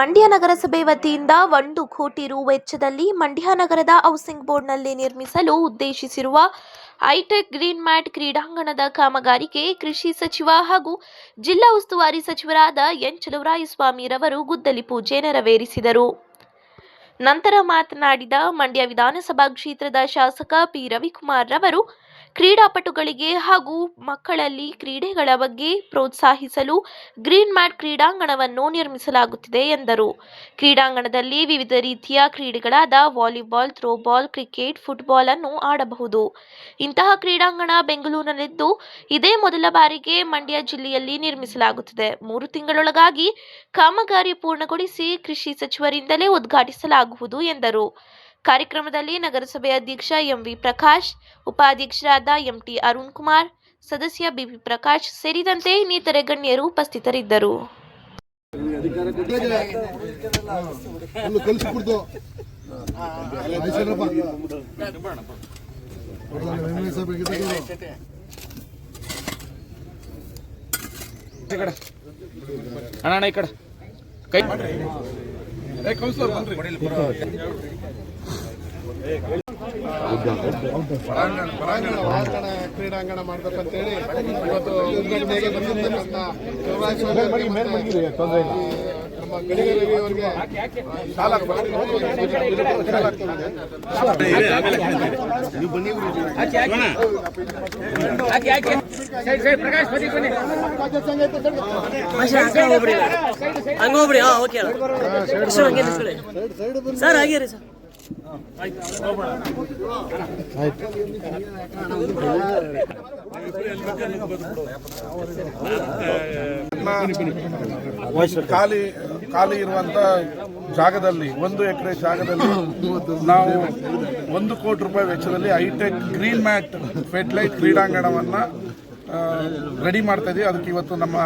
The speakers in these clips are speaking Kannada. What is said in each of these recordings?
ಮಂಡ್ಯ ನಗರಸಭೆ ವತಿಯಿಂದ ಒಂದು ಕೋಟಿ ರು ವೆಚ್ಚದಲ್ಲಿ ಮಂಡ್ಯ ನಗರದ ಹೌಸಿಂಗ್ ಬೋರ್ಡ್ನಲ್ಲಿ ನಿರ್ಮಿಸಲು ಉದ್ದೇಶಿಸಿರುವ ಹೈಟೆಕ್ ಗ್ರೀನ್ ಮ್ಯಾಟ್ ಕ್ರೀಡಾಂಗಣದ ಕಾಮಗಾರಿಗೆ ಕೃಷಿ ಸಚಿವ ಹಾಗೂ ಜಿಲ್ಲಾ ಉಸ್ತುವಾರಿ ಸಚಿವರಾದ ಎನ್ ಚಲುವರಾಯಸ್ವಾಮಿರವರು ಗುದ್ದಲಿ ಪೂಜೆ ನೆರವೇರಿಸಿದರು. ನಂತರ ಮಾತನಾಡಿದ ಮಂಡ್ಯ ವಿಧಾನಸಭಾ ಕ್ಷೇತ್ರದ ಶಾಸಕ ಪಿ. ರವಿಕುಮಾರ್ ರವರು, ಕ್ರೀಡಾಪಟುಗಳಿಗೆ ಹಾಗೂ ಮಕ್ಕಳಲ್ಲಿ ಕ್ರೀಡೆಗಳ ಬಗ್ಗೆ ಪ್ರೋತ್ಸಾಹಿಸಲು ಗ್ರೀನ್ ಮ್ಯಾಟ್ ಕ್ರೀಡಾಂಗಣವನ್ನು ನಿರ್ಮಿಸಲಾಗುತ್ತಿದೆ ಎಂದರು. ಕ್ರೀಡಾಂಗಣದಲ್ಲಿ ವಿವಿಧ ರೀತಿಯ ಕ್ರೀಡೆಗಳಾದ ವಾಲಿಬಾಲ್, ಥ್ರೋಬಾಲ್, ಕ್ರಿಕೆಟ್, ಫುಟ್ಬಾಲ್ ಅನ್ನು ಆಡಬಹುದು. ಇಂತಹ ಕ್ರೀಡಾಂಗಣ ಬೆಂಗಳೂರಿನಲ್ಲಿದ್ದು ಇದೇ ಮೊದಲ ಬಾರಿಗೆ ಮಂಡ್ಯ ಜಿಲ್ಲೆಯಲ್ಲಿ ನಿರ್ಮಿಸಲಾಗುತ್ತಿದೆ. ಮೂರು ತಿಂಗಳೊಳಗಾಗಿ ಕಾಮಗಾರಿ ಪೂರ್ಣಗೊಳಿಸಿ ಕೃಷಿ ಸಚಿವರಿಂದಲೇ ಉದ್ಘಾಟಿಸಲಾಗುವುದು ಎಂದರು. ಕಾರ್ಯಕ್ರಮದಲ್ಲಿ ನಗರಸಭೆ ಅಧ್ಯಕ್ಷ ಎಂವಿ ಪ್ರಕಾಶ್, ಉಪಾಧ್ಯಕ್ಷರಾದ ಎಂಟಿ ಅರುಣ್ ಕುಮಾರ್ ಸದಸ್ಯ ಬಿಪಿ ಪ್ರಕಾಶ್ ಸೇರಿದಂತೆ ಇನ್ನಿತರೆ ಗಣ್ಯರು ಉಪಸ್ಥಿತರಿದ್ದರು. ಅಣ್ಣ ಈ ಕಡೆ. ಕೈ ಹೊರಾಂಗಣ ಕ್ರೀಡಾಂಗಣ ಮಾಡ್ಬೇಕಂತೇಳಿ ಇವತ್ತು ಗಡಿಗೆ ರವಿ ಅವರಿಗೆ ಹಾ ಓಕೆ ಸರ್ ಹಾಗೆ ರೀ ಸರ್ ಖಾಲಿ ಖಾಲಿ ಇರುವಂತ ಜಾಗದಲ್ಲಿ, ಒಂದು ಎಕರೆ ಜಾಗದಲ್ಲಿ ನಾವು ಒಂದು ಕೋಟಿ ರೂಪಾಯಿ ವೆಚ್ಚದಲ್ಲಿ ಹೈಟೆಕ್ ಗ್ರೀನ್ ಮ್ಯಾಟ್ ಫೆಟ್ಲೈಟ್ ಕ್ರೀಡಾಂಗಣವನ್ನ ರೆಡಿ ಮಾಡ್ತಾ ಇದೀವಿ. ಅದಕ್ಕೆ ಇವತ್ತು ನಮ್ಮ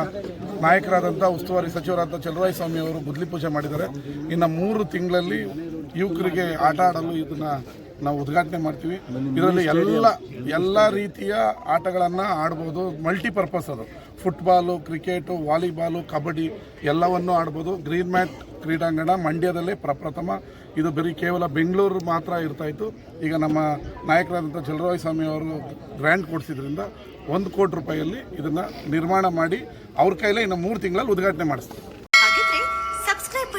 ನಾಯಕರಾದಂಥ ಉಸ್ತುವಾರಿ ಸಚಿವರಾದ ಚಲುವಾಯಿ ಸ್ವಾಮಿ ಅವರು ಬುದ್ಲಿ ಪೂಜೆ ಮಾಡಿದ್ದಾರೆ. ಇನ್ನು ಮೂರು ತಿಂಗಳಲ್ಲಿ ಯುವಕರಿಗೆ ಆಟ ಆಡಲು ಇದನ್ನ ನಾವು ಉದ್ಘಾಟನೆ ಮಾಡ್ತೀವಿ. ಇದರಲ್ಲಿ ಎಲ್ಲ ಎಲ್ಲ ರೀತಿಯ ಆಟಗಳನ್ನು ಆಡ್ಬೋದು. ಮಲ್ಟಿಪರ್ಪಸ್ ಅದು. ಫುಟ್ಬಾಲು ಕ್ರಿಕೆಟು ವಾಲಿಬಾಲು ಕಬಡ್ಡಿ ಎಲ್ಲವನ್ನೂ ಆಡ್ಬೋದು. ಗ್ರೀನ್ ಮ್ಯಾಟ್ ಕ್ರೀಡಾಂಗಣ ಮಂಡ್ಯದಲ್ಲೇ ಪ್ರಪ್ರಥಮ. ಇದು ಬರೀ ಕೇವಲ ಬೆಂಗಳೂರು ಮಾತ್ರ ಇರ್ತಾ ಇತ್ತು. ಈಗ ನಮ್ಮ ನಾಯಕರಾದಂಥ ಚಲರಾಯ ಸ್ವಾಮಿ ಅವರು ಗ್ರ್ಯಾಂಡ್ ಕೊಡಿಸಿದ್ರಿಂದ ಒಂದು ಕೋಟಿ ರೂಪಾಯಿಯಲ್ಲಿ ಇದನ್ನು ನಿರ್ಮಾಣ ಮಾಡಿ ಅವ್ರ ಕೈಲೇ ಇನ್ನು ಮೂರು ತಿಂಗಳಲ್ಲಿ ಉದ್ಘಾಟನೆ ಮಾಡಿಸ್ತೀವಿ